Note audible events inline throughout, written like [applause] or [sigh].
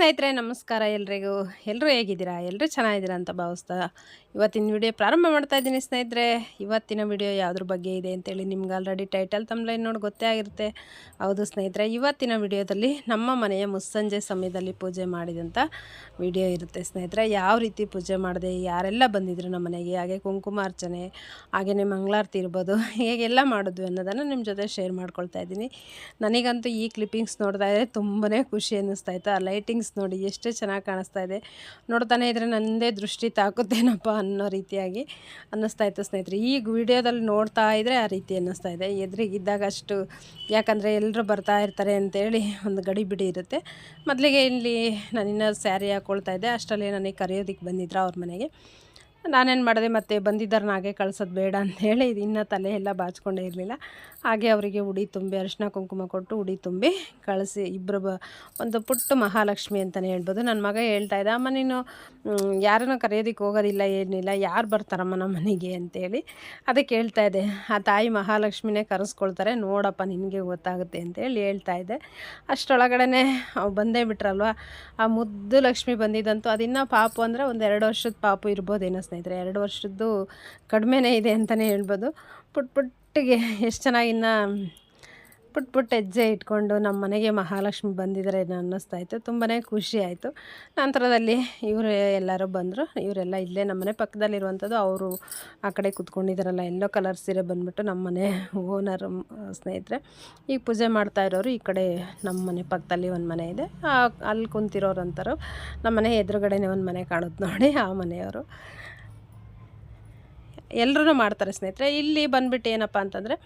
ಸ್ನೇಹಿತರೆ ನಮಸ್ಕಾರ ಎಲ್ರಿಗೂ. ಎಲ್ಲರೂ ಹೇಗಿದ್ದೀರಾ? ಎಲ್ಲರೂ ಚೆನ್ನಾಗಿದ್ದೀರಾ ಅಂತ ಭಾವಿಸ್ತಾ ಇವತ್ತಿನ ವಿಡಿಯೋ ಪ್ರಾರಂಭ ಮಾಡ್ತಾ ಇದ್ದೀನಿ ಸ್ನೇಹಿತರೆ. ಇವತ್ತಿನ ವಿಡಿಯೋ ಯಾವುದ್ರ ಬಗ್ಗೆ ಇದೆ ಅಂತೇಳಿ ನಿಮ್ಗೆ ಆಲ್ರೆಡಿ ಟೈಟಲ್ ತಮ್ಲೈನ್ ನೋಡಿ ಗೊತ್ತೇ ಆಗಿರುತ್ತೆ. ಹೌದು ಸ್ನೇಹಿತರೆ, ಇವತ್ತಿನ ವಿಡಿಯೋದಲ್ಲಿ ನಮ್ಮ ಮನೆಯ ಮುಸ್ಸಂಜೆ ಸಮಯದಲ್ಲಿ ಪೂಜೆ ಮಾಡಿದಂಥ ವಿಡಿಯೋ ಇರುತ್ತೆ ಸ್ನೇಹಿತರೆ. ಯಾವ ರೀತಿ ಪೂಜೆ ಮಾಡಿದೆ, ಯಾರೆಲ್ಲ ಬಂದಿದ್ರು ನಮ್ಮ ಮನೆಗೆ, ಹಾಗೆ ಕುಂಕುಮಾರ್ಚನೆ ಹಾಗೆಯೇ ಮಂಗಳಾರತಿ ಇರ್ಬೋದು, ಹೇಗೆಲ್ಲ ಮಾಡಿದ್ವಿ ಅನ್ನೋದನ್ನು ನಿಮ್ಮ ಜೊತೆ ಶೇರ್ ಮಾಡ್ಕೊಳ್ತಾ ಇದ್ದೀನಿ. ನನಗಂತೂ ಈ ಕ್ಲಿಪ್ಪಿಂಗ್ಸ್ ನೋಡ್ತಾ ಇದ್ದರೆ ತುಂಬನೇ ಖುಷಿ ಅನ್ನಿಸ್ತಾ ಇತ್ತು. ಆ ಲೈಟಿಂಗ್ಸ್ ನೋಡಿ ಎಷ್ಟು ಚೆನ್ನಾಗಿ ಕಾಣಿಸ್ತಾ ಇದೆ. ನೋಡ್ತಾನೆ ಇದ್ರೆ ನನ್ನದೇ ದೃಷ್ಟಿ ತಾಕುತ್ತೇನಪ್ಪ ಅನ್ನೋ ರೀತಿಯಾಗಿ ಅನ್ನಿಸ್ತಾ ಇತ್ತು ಸ್ನೇಹಿತರೆ. ಈಗ ವಿಡಿಯೋದಲ್ಲಿ ನೋಡ್ತಾ ಇದ್ದರೆ ಆ ರೀತಿ ಅನ್ನಿಸ್ತಾ ಇದೆ. ಎದುರಿಗಿದ್ದಾಗ ಅಷ್ಟು ಯಾಕಂದರೆ ಎಲ್ಲರೂ ಬರ್ತಾ ಇರ್ತಾರೆ ಅಂತೇಳಿ ಒಂದು ಗಡಿ ಬಿಡಿ ಇರುತ್ತೆ. ಮೊದಲಿಗೆ ಇಲ್ಲಿ ನಾನಿನ್ನ ಸ್ಯಾರಿ ಹಾಕ್ಕೊಳ್ತಾ ಇದ್ದೆ. ಅಷ್ಟರಲ್ಲಿ ನನಗೆ ಕರೆಯೋದಕ್ಕೆ ಬಂದಿದ್ರು ಅವ್ರ ಮನೆಗೆ. ನಾನೇನು ಮಾಡಿದೆ, ಮತ್ತೆ ಬಂದಿದ್ದಾರನ್ನ ಹಾಗೆ ಕಳ್ಸೋದು ಬೇಡ ಅಂಥೇಳಿ ಇನ್ನೂ ತಲೆ ಎಲ್ಲ ಬಾಚ್ಕೊಂಡೇ ಇರಲಿಲ್ಲ. ಹಾಗೆ ಅವರಿಗೆ ಉಡಿ ತುಂಬಿ, ಅರಿಶಿನ ಕುಂಕುಮ ಕೊಟ್ಟು ಉಡಿ ತುಂಬಿ ಕಳಿಸಿ ಇಬ್ಬರು ಬ, ಒಂದು ಪುಟ್ಟ ಮಹಾಲಕ್ಷ್ಮಿ ಅಂತಲೇ ಹೇಳ್ಬೋದು. ನನ್ನ ಮಗ ಹೇಳ್ತಾ ಇದ್ದ, ಅಮ್ಮ, ನೀನು ಯಾರನ್ನು ಕರೆಯೋದಕ್ಕೆ ಹೋಗೋದಿಲ್ಲ, ಏನಿಲ್ಲ, ಯಾರು ಬರ್ತಾರಮ್ಮ ನಮ್ಮ ಮನೆಗೆ? ಅಂತೇಳಿ ಅದಕ್ಕೆ ಹೇಳ್ತಾ ಇದ್ದೆ. ಆ ತಾಯಿ ಮಹಾಲಕ್ಷ್ಮಿನೇ ಕರೆಸ್ಕೊಳ್ತಾರೆ, ನೋಡಪ್ಪ, ನಿನಗೆ ಗೊತ್ತಾಗುತ್ತೆ ಅಂತೇಳಿ ಹೇಳ್ತಾ ಇದ್ದೆ. ಅಷ್ಟರೊಳಗಡೆ ಬಂದೇ ಬಿಟ್ರಲ್ವ? ಆ ಮುದ್ದು ಲಕ್ಷ್ಮಿ ಬಂದಿದ್ದಂತೂ ಅದಿನ್ನೂ ಪಾಪು ಅಂದರೆ ಒಂದು ಎರಡು ವರ್ಷದ ಪಾಪು ಇರ್ಬೋದೇನೋ ಸ್ನೇಹಿತರೆ, ಎರಡು ವರ್ಷದ್ದು ಕಡಿಮೆನೇ ಇದೆ ಅಂತಲೇ ಹೇಳ್ಬೋದು. ಪುಟ್ ಪುಟ್ಟಿಗೆ ಎಷ್ಟು ಚೆನ್ನಾಗಿ ಇನ್ನು ಪುಟ್ ಪುಟ್ಟ ಹೆಜ್ಜೆ ಇಟ್ಕೊಂಡು ನಮ್ಮ ಮನೆಗೆ ಮಹಾಲಕ್ಷ್ಮಿ ಬಂದಿದ್ದಾರೆ ಅನ್ನಿಸ್ತಾ ಇತ್ತು. ತುಂಬಾ ಖುಷಿ ಆಯಿತು. ನಂತರದಲ್ಲಿ ಇವರು ಎಲ್ಲರೂ ಬಂದರು. ಇವರೆಲ್ಲ ಇಲ್ಲೇ ನಮ್ಮ ಮನೆ ಪಕ್ಕದಲ್ಲಿರುವಂಥದ್ದು ಅವರು ಆ ಕಡೆ ಕೂತ್ಕೊಂಡಿದ್ದಾರಲ್ಲ ಎಲ್ಲೋ ಕಲರ್ ಸೀರೆ ಬಂದ್ಬಿಟ್ಟು ನಮ್ಮ ಮನೆ ಓನರ್, ಸ್ನೇಹಿತರೆ. ಈಗ ಪೂಜೆ ಮಾಡ್ತಾ ಇರೋರು ಈ ಕಡೆ ನಮ್ಮ ಮನೆ ಪಕ್ಕದಲ್ಲಿ ಒಂದು ಮನೆ ಇದೆ. ಅಲ್ಲಿ ಕುಂತಿರೋರು ಅಂತಾರು. ನಮ್ಮ ಮನೆ ಎದುರುಗಡೆನೇ ಒಂದು ಮನೆ ಕಾಣುತ್ತೆ ನೋಡಿ ಆ ಮನೆಯವರು. ಎಲ್ಲರೂ ಮಾಡ್ತಾರೆ ಸ್ನೇಹಿತರೆ. ಇಲ್ಲಿ ಬಂದ್ಬಿಟ್ಟು ಏನಪ್ಪ ಅಂತಂದರೆ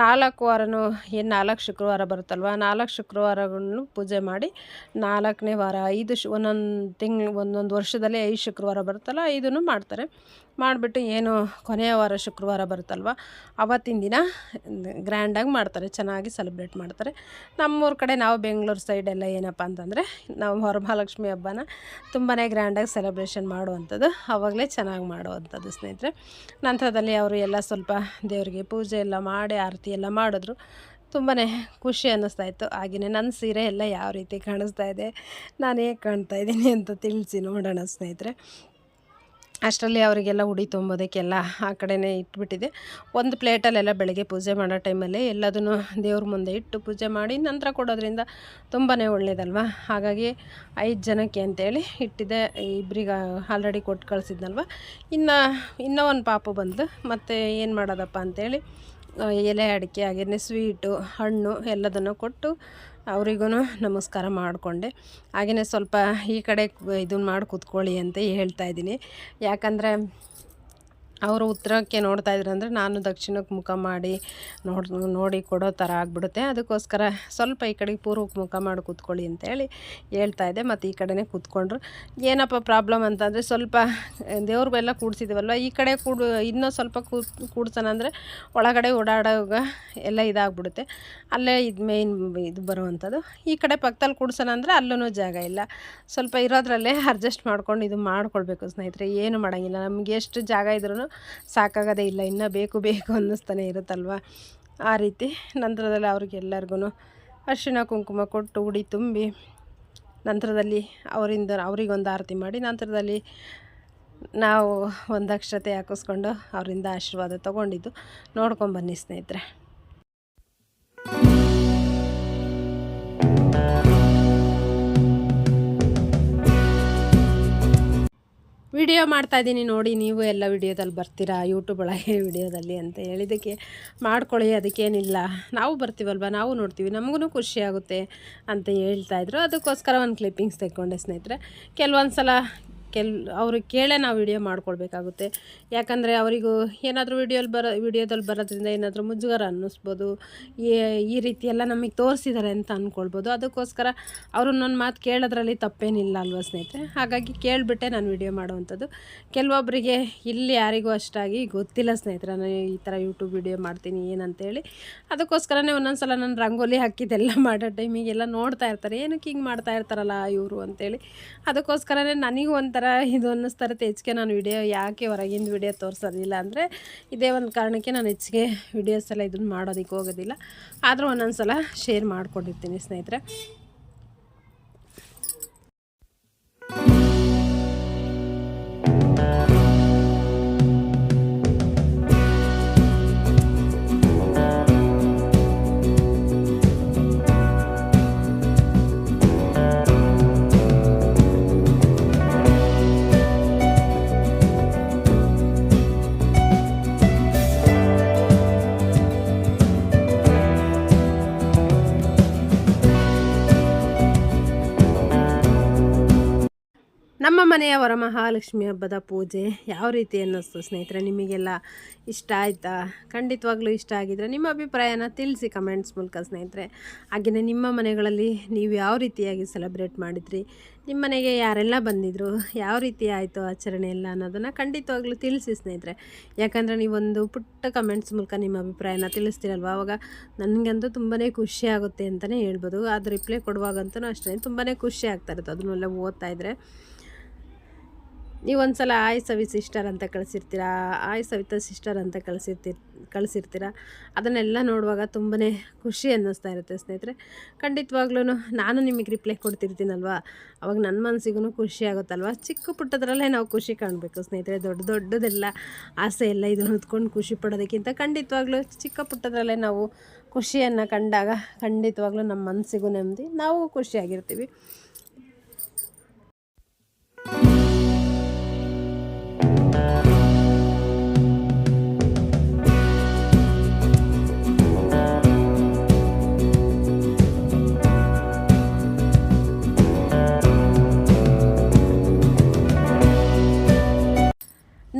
ನಾಲ್ಕು ವಾರನೂ, ಏನು ನಾಲ್ಕು ಶುಕ್ರವಾರ ಬರುತ್ತಲ್ವ? ನಾಲ್ಕು ಶುಕ್ರವಾರಗಳನ್ನು ಪೂಜೆ ಮಾಡಿ, ನಾಲ್ಕನೇ ವಾರ, ಐದು ಶು, ಒಂದೊಂದು ತಿಂಗಳು ಒಂದೊಂದು ವರ್ಷದಲ್ಲಿ ಐದು ಶುಕ್ರವಾರ ಬರುತ್ತಲ್ಲ, ಐದನ್ನು ಮಾಡ್ತಾರೆ. ಮಾಡಿಬಿಟ್ಟು ಏನು ಕೊನೆಯ ವಾರ ಶುಕ್ರವಾರ ಬರುತ್ತಲ್ವ? ಅವತ್ತಿನ ದಿನ, ಗ್ರ್ಯಾಂಡಾಗಿ ಮಾಡ್ತಾರೆ, ಚೆನ್ನಾಗಿ ಸೆಲೆಬ್ರೇಟ್ ಮಾಡ್ತಾರೆ. ನಮ್ಮೂರ ಕಡೆ ನಾವು ಬೆಂಗಳೂರು ಸೈಡೆಲ್ಲ ಏನಪ್ಪ ಅಂತಂದರೆ, ನಾವು ವರಮಹಾಲಕ್ಷ್ಮಿ ಹಬ್ಬನ ತುಂಬಾ ಗ್ರ್ಯಾಂಡಾಗಿ ಸೆಲೆಬ್ರೇಷನ್ ಮಾಡುವಂಥದ್ದು ಆವಾಗಲೇ ಚೆನ್ನಾಗಿ ಮಾಡುವಂಥದ್ದು ಸ್ನೇಹಿತರೆ. ನಂತರದಲ್ಲಿ ಅವರು ಎಲ್ಲ ಸ್ವಲ್ಪ ದೇವರಿಗೆ ಪೂಜೆ ಎಲ್ಲ ಮಾಡಿ, ಆರತಿ ಎಲ್ಲ ಮಾಡಿದ್ರು. ತುಂಬಾ ಖುಷಿ ಅನ್ನಿಸ್ತಾ ಇತ್ತು. ಹಾಗೆಯೇ ನನ್ನ ಸೀರೆ ಎಲ್ಲ ಯಾವ ರೀತಿ ಕಾಣಿಸ್ತಾ ಇದೆ, ನಾನು ಹೇಗೆ ಕಾಣ್ತಾ ಇದ್ದೀನಿ ಅಂತ ತಿಳಿಸಿ ನೋಡೋಣ ಸ್ನೇಹಿತರೆ. ಅಷ್ಟರಲ್ಲಿ ಅವರಿಗೆಲ್ಲ ಉಡಿ ತುಂಬೋದಕ್ಕೆಲ್ಲ ಆ ಕಡೆನೇ ಇಟ್ಬಿಟ್ಟಿದೆ. ಒಂದು ಪ್ಲೇಟಲ್ಲೆಲ್ಲ ಬೆಳಗ್ಗೆ ಪೂಜೆ ಮಾಡೋ ಟೈಮಲ್ಲಿ ಎಲ್ಲದನ್ನು ದೇವ್ರ ಮುಂದೆ ಇಟ್ಟು ಪೂಜೆ ಮಾಡಿ ನಂತರ ಕೊಡೋದ್ರಿಂದ ತುಂಬಾ ಒಳ್ಳೆಯದಲ್ವ ಹಾಗಾಗಿ ಐದು ಜನಕ್ಕೆ ಅಂತೇಳಿ ಇಟ್ಟಿದ್ದೆ ಇಬ್ಬರಿಗೆ ಆಲ್ರೆಡಿ ಕೊಟ್ಟು ಕಳಿಸಿದ್ನಲ್ವ? ಇನ್ನು, ಇನ್ನೂ ಒಂದು ಪಾಪು ಬಂದು ಮತ್ತು ಏನು ಮಾಡೋದಪ್ಪ ಅಂತೇಳಿ ಎಲೆ ಅಡಿಕೆ ಹಾಗೆಯೇ ಸ್ವೀಟು, ಹಣ್ಣು ಎಲ್ಲದನ್ನು ಕೊಟ್ಟು ಅವರಿಗೂ ನಮಸ್ಕಾರ ಮಾಡಿಕೊಂಡೆ. ಹಾಗೆಯೇ ಸ್ವಲ್ಪ ಈ ಕಡೆ ಇದನ್ನು ಮಾಡಿ ಕೂತ್ಕೊಳ್ಳಿ ಅಂತ ಹೇಳ್ತಾ ಇದ್ದೀನಿ. ಯಾಕಂದರೆ ಅವರು ಉತ್ತರಕ್ಕೆ ನೋಡ್ತಾ ಇದ್ರು ಅಂದರೆ ನಾನು ದಕ್ಷಿಣಕ್ಕೆ ಮುಖ ಮಾಡಿ ನೋಡಿ ನೋಡಿ ಕೊಡೋ ಥರ ಆಗಿಬಿಡುತ್ತೆ. ಅದಕ್ಕೋಸ್ಕರ ಸ್ವಲ್ಪ ಈ ಕಡೆಗೆ ಪೂರ್ವಕ್ಕೆ ಮುಖ ಮಾಡಿ ಕೂತ್ಕೊಳ್ಳಿ ಅಂತೇಳಿ ಹೇಳ್ತಾ ಇದ್ದೆ. ಮತ್ತು ಈ ಕಡೆನೇ ಕೂತ್ಕೊಂಡ್ರು. ಏನಪ್ಪ ಪ್ರಾಬ್ಲಮ್ ಅಂತಂದರೆ ಸ್ವಲ್ಪ ದೇವ್ರಿಗೆಲ್ಲ ಕೂಡ್ಸಿದ್ದೀವಲ್ವ ಈ ಕಡೆ ಕೂಡ, ಇನ್ನೂ ಸ್ವಲ್ಪ ಕೂಡ್ಸೋಣ ಅಂದರೆ ಒಳಗಡೆ ಓಡಾಡೋವಾಗ ಎಲ್ಲ ಇದಾಗ್ಬಿಡುತ್ತೆ. ಅಲ್ಲೇ ಇದು ಮೇಯ್ನ್ ಇದು ಬರುವಂಥದ್ದು. ಈ ಕಡೆ ಪಕ್ಕದಲ್ಲಿ ಕೂಡ್ಸೋಣ ಅಂದರೆ ಅಲ್ಲೂ ಜಾಗ ಇಲ್ಲ. ಸ್ವಲ್ಪ ಇರೋದ್ರಲ್ಲೇ ಅಡ್ಜಸ್ಟ್ ಮಾಡ್ಕೊಂಡು ಇದು ಮಾಡ್ಕೊಳ್ಬೇಕು ಸ್ನೇಹಿತರೆ. ಏನು ಮಾಡೋಂಗಿಲ್ಲ. ನಮಗೆ ಎಷ್ಟು ಜಾಗ ಇದ್ರೂ ಸಾಕಾಗೋದೇ ಇಲ್ಲ, ಇನ್ನೂ ಬೇಕು ಬೇಕು ಅನ್ನಿಸ್ತಾನೆ ಇರುತ್ತಲ್ವ? ಆ ರೀತಿ ನಂತರದಲ್ಲಿ ಅವ್ರಿಗೆಲ್ಲರಿಗೂ ಅರಿಶಿಣ, ಕುಂಕುಮ ಕೊಟ್ಟು ಉಡಿ ತುಂಬಿ ನಂತರದಲ್ಲಿ ಅವರಿಂದ ಅವರಿಗೊಂದು ಆರತಿ ಮಾಡಿ ನಂತರದಲ್ಲಿ ನಾವು ಒಂದು ಅಕ್ಷತೆ ಹಾಕಿಸ್ಕೊಂಡು ಅವರಿಂದ ಆಶೀರ್ವಾದ ತೊಗೊಂಡಿದ್ದು ನೋಡ್ಕೊಂಬನ್ನಿ ಸ್ನೇಹಿತರೆ. ವಿಡಿಯೋ ಮಾಡ್ತಾ ಇದ್ದೀನಿ ನೋಡಿ, ನೀವು ಎಲ್ಲ ವಿಡಿಯೋದಲ್ಲಿ ಬರ್ತೀರಾ ಯೂಟ್ಯೂಬ್ ಒಳಗೆ ವಿಡಿಯೋದಲ್ಲಿ ಅಂತ ಹೇಳಿದ್ದಕ್ಕೆ ಮಾಡ್ಕೊಳ್ಳಿ, ಅದಕ್ಕೇನಿಲ್ಲ. ನಾವು ಬರ್ತೀವಲ್ವ? ನಾವು ನೋಡ್ತೀವಿ, ನಮಗೂ ಖುಷಿಯಾಗುತ್ತೆ ಅಂತ ಹೇಳ್ತಾಯಿದ್ರು ಅದಕ್ಕೋಸ್ಕರ ಒಂದು ಕ್ಲಿಪ್ಪಿಂಗ್ಸ್ ತೆಕ್ಕೊಂಡೆ ಸ್ನೇಹಿತರೆ. ಕೆಲವೊಂದು ಸಲ ಕೆಲ್ ಅವ್ರಿಗೆ ಕೇಳೇ ನಾವು ವಿಡಿಯೋ ಮಾಡ್ಕೊಳ್ಬೇಕಾಗುತ್ತೆ. ಯಾಕಂದರೆ ಅವರಿಗೂ ಏನಾದರೂ ವಿಡಿಯೋಲಿ ಬರೋ ವಿಡಿಯೋದಲ್ಲಿ ಬರೋದ್ರಿಂದ ಏನಾದರೂ ಮುಜುಗರ ಅನ್ನಿಸ್ಬೋದು. ಈ ಈ ರೀತಿ ಎಲ್ಲ ನಮಗೆ ತೋರಿಸಿದ್ದಾರೆ ಅಂತ ಅಂದ್ಕೊಳ್ಬೋದು ಅದಕ್ಕೋಸ್ಕರ ಅವರು ನನ್ನ ಮಾತು ಕೇಳೋದ್ರಲ್ಲಿ ತಪ್ಪೇನಿಲ್ಲ ಅಲ್ವಾ ಸ್ನೇಹಿತರೆ? ಹಾಗಾಗಿ ಕೇಳಿಬಿಟ್ಟೆ ನಾನು ವಿಡಿಯೋ ಮಾಡುವಂಥದ್ದು. ಕೆಲವೊಬ್ಬರಿಗೆ ಇಲ್ಲಿ ಯಾರಿಗೂ ಅಷ್ಟಾಗಿ ಗೊತ್ತಿಲ್ಲ ಸ್ನೇಹಿತರೆ, ನಾನು ಈ ಥರ ಯೂಟ್ಯೂಬ್ ವಿಡಿಯೋ ಮಾಡ್ತೀನಿ ಏನಂತೇಳಿ. ಅದಕ್ಕೋಸ್ಕರನೇ ಒಂದೊಂದು ಸಲ ನಾನು ರಂಗೋಲಿ ಹಾಕಿದ್ದೆಲ್ಲ ಮಾಡೋ ಟೈಮಿಗೆಲ್ಲ ನೋಡ್ತಾ ಇರ್ತಾರೆ. ಏನಕ್ಕೆ ಹಿಂಗೆ ಮಾಡ್ತಾ ಇರ್ತಾರಲ್ಲ ಇವರು ಅಂತೇಳಿ. ಅದಕ್ಕೋಸ್ಕರನೇ ನನಗೂ ಒಂಥರ ಇದು ಅನ್ನಿಸ್ತಾರತ್ತೆ ಹೆಚ್ಚಿಗೆ ನಾನು ವಿಡಿಯೋ ಯಾಕೆ ಹೊರಗಿಂದ ವಿಡಿಯೋ ತೋರಿಸೋದಿಲ್ಲ ಅಂದರೆ ಇದೇ ಒಂದು ಕಾರಣಕ್ಕೆ ನಾನು ಹೆಚ್ಚಿಗೆ ವಿಡಿಯೋಸ್ ಎಲ್ಲ ಇದನ್ನು ಮಾಡೋದಕ್ಕೆ ಹೋಗೋದಿಲ್ಲ. ಆದರೂ ಒಂದೊಂದು ಸಲ ಶೇರ್ ಮಾಡಿಕೊಂಡಿರ್ತೀನಿ ಸ್ನೇಹಿತರೆ. ಮನೆಯ ವರಮಹಾಲಕ್ಷ್ಮಿ ಹಬ್ಬದ ಪೂಜೆ ಯಾವ ರೀತಿ ಅನ್ನಿಸ್ತು ಸ್ನೇಹಿತರೆ? ನಿಮಗೆಲ್ಲ ಇಷ್ಟ ಆಯಿತಾ? ಖಂಡಿತವಾಗ್ಲೂ ಇಷ್ಟ ಆಗಿದ್ರೆ ನಿಮ್ಮ ಅಭಿಪ್ರಾಯನ ತಿಳಿಸಿ ಕಮೆಂಟ್ಸ್ ಮೂಲಕ ಸ್ನೇಹಿತರೆ. ಹಾಗೆಯೇ ನಿಮ್ಮ ಮನೆಗಳಲ್ಲಿ ನೀವು ಯಾವ ರೀತಿಯಾಗಿ ಸೆಲೆಬ್ರೇಟ್ ಮಾಡಿದ್ರಿ? ನಿಮ್ಮ ಮನೆಗೆ ಯಾರೆಲ್ಲ ಬಂದಿದ್ರು? ಯಾವ ರೀತಿ ಆಯಿತು ಆಚರಣೆ ಎಲ್ಲ ಅನ್ನೋದನ್ನು ಖಂಡಿತವಾಗ್ಲೂ ತಿಳಿಸಿ ಸ್ನೇಹಿತರೆ. ಯಾಕಂದರೆ ನೀವೊಂದು ಪುಟ್ಟ ಕಮೆಂಟ್ಸ್ ಮೂಲಕ ನಿಮ್ಮ ಅಭಿಪ್ರಾಯನ ತಿಳಿಸ್ತೀರಲ್ವ? ಆವಾಗ ನನಗಂತೂ ತುಂಬಾ ಖುಷಿ ಆಗುತ್ತೆ ಅಂತಲೇ ಹೇಳ್ಬೋದು. ಅದು ರಿಪ್ಲೈ ಕೊಡುವಾಗಂತೂ ಅಷ್ಟೇ ತುಂಬಾ ಖುಷಿ ಆಗ್ತಾ ಇರುತ್ತೆ ಅದನ್ನೆಲ್ಲ ಓದ್ತಾ ಇದ್ದರೆ ನೀವು ಒಂದು ಸಲ ಆಯ್ ಸವಿ ಸಿಸ್ಟರ್ ಅಂತ ಕಳಿಸಿರ್ತೀರಾ ಆಯ್ ಸವಿತಾ ಸಿಸ್ಟರ್ ಅಂತ ಕಳಿಸಿರ್ತಿ, ಕಳಿಸಿರ್ತೀರ, ಅದನ್ನೆಲ್ಲ ನೋಡುವಾಗ ತುಂಬಾ ಖುಷಿ ಅನ್ನಿಸ್ತಾ ಇರುತ್ತೆ ಸ್ನೇಹಿತರೆ. ಖಂಡಿತವಾಗ್ಲೂ ನಾನು ನಿಮಗೆ ರಿಪ್ಲೈ ಕೊಡ್ತಿರ್ತೀನಲ್ವಾ? ಅವಾಗ ನನ್ನ ಮನಸ್ಸಿಗೂ ಖುಷಿ ಆಗುತ್ತಲ್ವಾ? ಚಿಕ್ಕ ಪುಟ್ಟದ್ರಲ್ಲೇ ನಾವು ಖುಷಿ ಕಾಣಬೇಕು ಸ್ನೇಹಿತರೆ. ದೊಡ್ಡ ದೊಡ್ಡದೆಲ್ಲ ಆಸೆ ಎಲ್ಲ ಇದನ್ನು ಹೊತ್ಕೊಂಡು ಖುಷಿ ಪಡೋದಕ್ಕಿಂತ ಖಂಡಿತವಾಗ್ಲೂ ಚಿಕ್ಕ ಪುಟ್ಟದ್ರಲ್ಲೇ ನಾವು ಖುಷಿಯನ್ನು ಕಂಡಾಗ ಖಂಡಿತವಾಗ್ಲೂ ನಮ್ಮ ಮನಸ್ಸಿಗೂ ನೆಮ್ಮದಿ, ನಾವು ಖುಷಿಯಾಗಿರ್ತೀವಿ.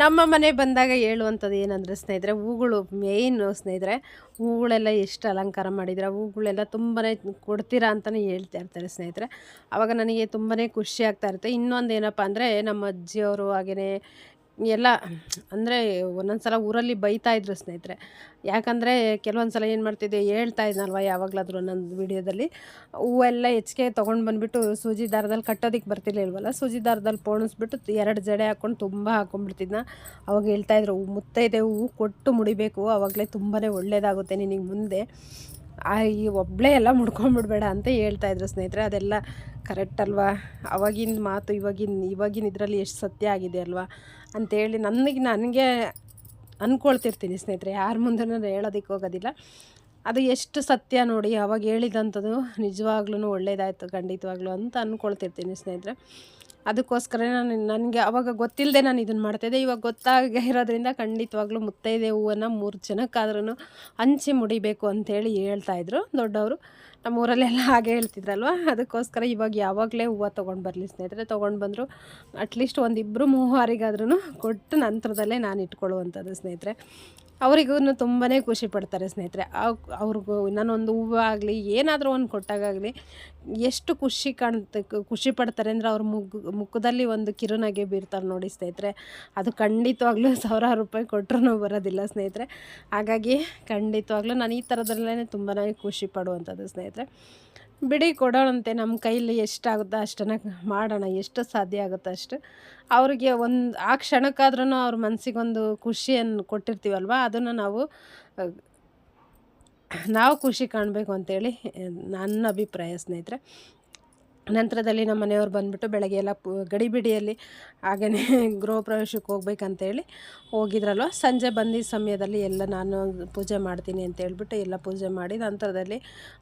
ನಮ್ಮ ಮನೆ ಬಂದಾಗ ಹೇಳುವಂಥದ್ದು ಏನಂದರೆ ಸ್ನೇಹಿತರೆ, ಹೂಗಳು ಮೇಯ್ನು ಸ್ನೇಹಿತರೆ, ಹೂಗಳೆಲ್ಲ ಎಷ್ಟು ಅಲಂಕಾರ ಮಾಡಿದ್ರೆ ಹೂಗಳೆಲ್ಲ ತುಂಬಾ ಕೊಡ್ತೀರಾ ಅಂತಲೇ ಹೇಳ್ತಾ ಇರ್ತಾರೆ ಸ್ನೇಹಿತರೆ. ಆವಾಗ ನನಗೆ ತುಂಬಾ ಖುಷಿ ಆಗ್ತಾ ಇರುತ್ತೆ. ಇನ್ನೊಂದು ಏನಪ್ಪ ಅಂದರೆ ನಮ್ಮ ಅಜ್ಜಿಯವರು ಹಾಗೆಯೇ ಎಲ್ಲ ಅಂದರೆ ಒಂದೊಂದು ಸಲ ಊರಲ್ಲಿ ಇದ್ರು ಸ್ನೇಹಿತರೆ. ಯಾಕಂದರೆ ಕೆಲವೊಂದು ಸಲ ಏನು ಮಾಡ್ತಿದ್ದೆ, ಹೇಳ್ತಾ ಇದ್ನಲ್ವ ಯಾವಾಗಲಾದ್ರೂ ಒಂದೊಂದು ವಿಡಿಯೋದಲ್ಲಿ. ಹೂವೆಲ್ಲ ಹೆಚ್ಚಿಗೆ ತೊಗೊಂಡು ಬಂದುಬಿಟ್ಟು ಸೂಜಿ ದಾರದಲ್ಲಿ ಕಟ್ಟೋದಕ್ಕೆ ಬರ್ತಿರ್ಲಿಲ್ವಲ್ಲ ಸೂಜಿ ದಾರದಲ್ಲಿ ಪೋಣಿಸ್ಬಿಟ್ಟು ಎರಡು ಜಡೆ ಹಾಕ್ಕೊಂಡು ತುಂಬ ಹಾಕ್ಕೊಂಡ್ಬಿಡ್ತಿದ್ನ ಅವಾಗ ಹೇಳ್ತಾಯಿದ್ರು ಮುತ್ತೈದೆ ಹೂವು ಕೊಟ್ಟು ಮುಡಿಬೇಕು, ಅವಾಗಲೇ ತುಂಬಾ ಒಳ್ಳೇದಾಗುತ್ತೆ ನಿನಗೆ ಮುಂದೆ. ಈ ಒಬ್ಬಳೇ ಎಲ್ಲ ಮುಡ್ಕೊಂಡ್ಬಿಡ್ಬೇಡ ಅಂತ ಹೇಳ್ತಾ ಇದ್ರು ಸ್ನೇಹಿತರೆ. ಅದೆಲ್ಲ ಕರೆಕ್ಟ್ ಅಲ್ವಾ? ಅವಾಗಿನ ಮಾತು, ಇವಾಗಿನ ಇವಾಗಿನ ಇದರಲ್ಲಿ ಎಷ್ಟು ಸತ್ಯ ಆಗಿದೆ ಅಲ್ವಾ? ಅಂಥೇಳಿ ನನಗೆ ನನಗೆ ಅಂದ್ಕೊಳ್ತಿರ್ತೀನಿ ಸ್ನೇಹಿತರೆ, ಯಾರ ಮುಂದೆ ನಾನು ಹೇಳೋದಕ್ಕೆ ಹೋಗೋದಿಲ್ಲ. ಅದು ಎಷ್ಟು ಸತ್ಯ ನೋಡಿ ಅವಾಗ ಹೇಳಿದಂಥದ್ದು ನಿಜವಾಗ್ಲೂ ಒಳ್ಳೇದಾಯಿತು, ಖಂಡಿತವಾಗ್ಲೂ ಅಂತ ಅಂದ್ಕೊಳ್ತಿರ್ತೀನಿ ಸ್ನೇಹಿತರೆ. ಅದಕ್ಕೋಸ್ಕರ ನಾನು ನನಗೆ ಅವಾಗ ಗೊತ್ತಿಲ್ಲದೆ ನಾನು ಇದನ್ನು ಮಾಡ್ತಾಯಿದ್ದೆ ಇವಾಗ ಗೊತ್ತಾಗೇ ಇರೋದ್ರಿಂದ ಖಂಡಿತವಾಗ್ಲೂ ಮುತ್ತೈದೆ ಹೂವನ್ನು ಮೂರು ಜನಕ್ಕಾದ್ರೂ ಹಂಚಿ ಮುಡಿಬೇಕು ಅಂಥೇಳಿ ಹೇಳ್ತಾಯಿದ್ರು ದೊಡ್ಡವರು. ನಮ್ಮೂರಲ್ಲೆಲ್ಲ ಹಾಗೆ ಹೇಳ್ತಿದ್ರಲ್ವ? ಅದಕ್ಕೋಸ್ಕರ ಇವಾಗ ಯಾವಾಗಲೇ ಹೂವು ತೊಗೊಂಡು ಬರಲಿ ಸ್ನೇಹಿತರೆ, ತೊಗೊಂಡು ಬಂದರು ಅಟ್ಲೀಸ್ಟ್ ಒಂದಿಬ್ಬರು ಮೂವಾರಿಗಾದ್ರೂ ಕೊಟ್ಟು ನಂತರದಲ್ಲೇ ನಾನು ಇಟ್ಕೊಳ್ಳುವಂಥದ್ದು ಸ್ನೇಹಿತರೆ. ಅವರಿಗೂ ತುಂಬಾ ಖುಷಿ ಪಡ್ತಾರೆ ಸ್ನೇಹಿತರೆ. ಅವ್ರಿಗೂ ನಾನೊಂದು ಹೂವು ಆಗಲಿ, ಏನಾದರೂ ಒಂದು ಕೊಟ್ಟಾಗಲಿ ಎಷ್ಟು ಖುಷಿ ಕಾಣುತ್ತೆ ಖುಷಿ ಪಡ್ತಾರೆ ಅಂದರೆ ಅವ್ರ ಮುಗ್, ಮುಖದಲ್ಲಿ ಒಂದು ಕಿರುನಗೆ ಬೀರ್ತಾರೆ ನೋಡಿ ಸ್ನೇಹಿತರೆ. ಅದು ಖಂಡಿತವಾಗ್ಲೂ [laughs] ಸಾವಿರಾರು ರೂಪಾಯಿ ಕೊಟ್ಟರು ಬರೋದಿಲ್ಲ ಸ್ನೇಹಿತರೆ. ಹಾಗಾಗಿ ಖಂಡಿತವಾಗ್ಲೂ ನಾನು ಈ ಥರದಲ್ಲೇ ತುಂಬಾ ಖುಷಿ ಪಡುವಂಥದ್ದು ಸ್ನೇಹಿತರೆ. ಬಿಡಿ ಕೊಡೋಣಂತೆ ನಮ್ಮ ಕೈಲಿ ಎಷ್ಟಾಗುತ್ತೋ ಅಷ್ಟನ್ನು ಮಾಡೋಣ, ಎಷ್ಟು ಸಾಧ್ಯ ಆಗುತ್ತೋ ಅಷ್ಟು. ಅವ್ರಿಗೆ ಒಂದು, ಆ ಕ್ಷಣಕ್ಕಾದ್ರೂ ಅವ್ರ ಮನಸ್ಸಿಗೊಂದು ಖುಷಿಯನ್ನು ಕೊಟ್ಟಿರ್ತೀವಲ್ವ, ಅದನ್ನು ನಾವು ನಾವು ಖುಷಿ ಕಾಣಬೇಕು ಅಂತೇಳಿ ನನ್ನ ಅಭಿಪ್ರಾಯ ಸ್ನೇಹಿತರೆ. ನಂತರದಲ್ಲಿ ನಮ್ಮ ಮನೆಯವ್ರು ಬಂದುಬಿಟ್ಟು ಬೆಳಗ್ಗೆ ಎಲ್ಲ ಪು ಗಡಿಬಿಡಿಯಲ್ಲಿ ಹಾಗೆಯೇ [laughs] ಗೃಹ ಪ್ರವೇಶಕ್ಕೆ ಹೋಗ್ಬೇಕಂತೇಳಿ ಹೋಗಿದ್ರಲ್ವ. ಸಂಜೆ ಬಂದಿದ್ದ ಸಮಯದಲ್ಲಿ ಎಲ್ಲ ನಾನು ಪೂಜೆ ಮಾಡ್ತೀನಿ ಅಂತ ಹೇಳ್ಬಿಟ್ಟು ಎಲ್ಲ ಪೂಜೆ ಮಾಡಿ ನಂತರದಲ್ಲಿ